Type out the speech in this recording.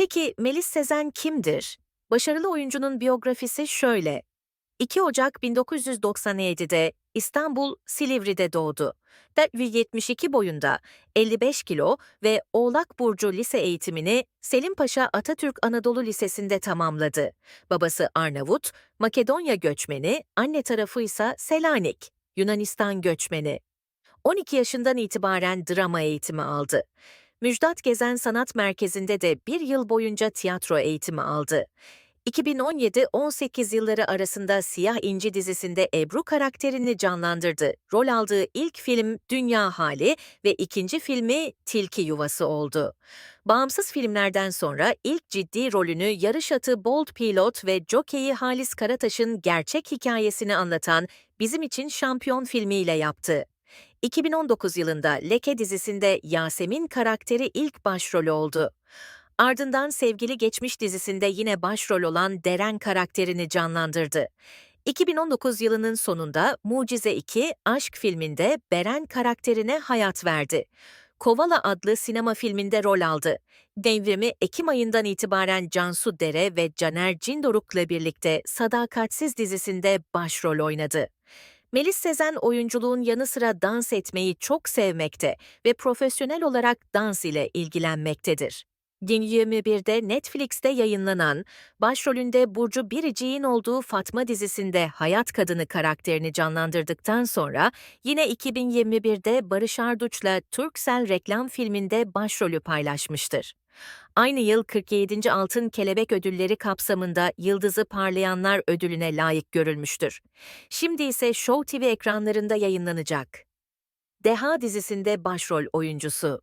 Peki Melis Sezen kimdir? Başarılı oyuncunun biyografisi şöyle. 2 Ocak 1997'de İstanbul Silivri'de doğdu. Ve 72 boyunda 55 kilo ve Oğlak Burcu lise eğitimini Selimpaşa Atatürk Anadolu Lisesi'nde tamamladı. Babası Arnavut, Makedonya göçmeni, anne tarafı ise Selanik, Yunanistan göçmeni. 12 yaşından itibaren drama eğitimi aldı. Müjdat Gezen Sanat Merkezi'nde de bir yıl boyunca tiyatro eğitimi aldı. 2017-18 yılları arasında Siyah İnci dizisinde Ebru karakterini canlandırdı. Rol aldığı ilk film Dünya Hali ve ikinci filmi Tilki Yuvası oldu. Bağımsız filmlerden sonra ilk ciddi rolünü yarış atı Bold Pilot ve jokeyi Halis Karataş'ın gerçek hikayesini anlatan Bizim için Şampiyon filmiyle yaptı. 2019 yılında Leke dizisinde Yasemin karakteri ilk başrolü oldu. Ardından Sevgili Geçmiş dizisinde yine başrol olan Deren karakterini canlandırdı. 2019 yılının sonunda Mucize 2 Aşk filminde Beren karakterine hayat verdi. Kovala adlı sinema filminde rol aldı. Devrimi Ekim ayından itibaren Cansu Dere ve Caner Cindoruk'la birlikte Sadakatsiz dizisinde başrol oynadı. Melis Sezen oyunculuğun yanı sıra dans etmeyi çok sevmekte ve profesyonel olarak dans ile ilgilenmektedir. Din 21'de Netflix'te yayınlanan, başrolünde Burcu Biricik'in olduğu Fatma dizisinde Hayat Kadını karakterini canlandırdıktan sonra yine 2021'de Barış Arduç'la Turkcell reklam filminde başrolü paylaşmıştır. Aynı yıl 47. Altın Kelebek Ödülleri kapsamında Yıldızı Parlayanlar ödülüne layık görülmüştür. Şimdi ise Show TV ekranlarında yayınlanacak. Deha dizisinde başrol oyuncusu.